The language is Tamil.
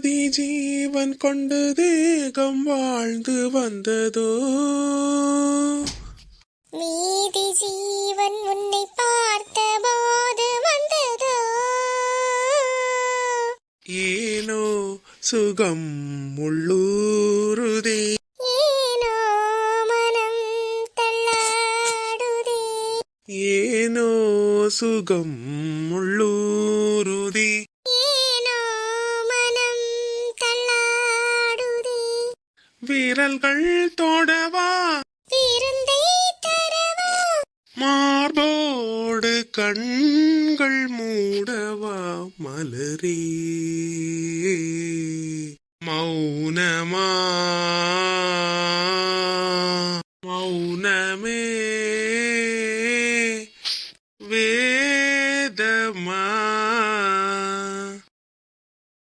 பாதி ஜீவன் கொண்டு தேகம் வாழ்ந்து வந்ததோ? மீதி ஜீவன் உன்னை பார்த்த போது வந்ததோ? ஏனோ சுகம் உள்ளூருதே. ஏனோ மனம் தள்ளாடுதே? ஏனோ சுகம் உள்ளூருதே. விரல்கள் தொடவா. மார்போடு கண்கள் மூடவா மலரே. மௌனமா. மௌனமே. வேதமா.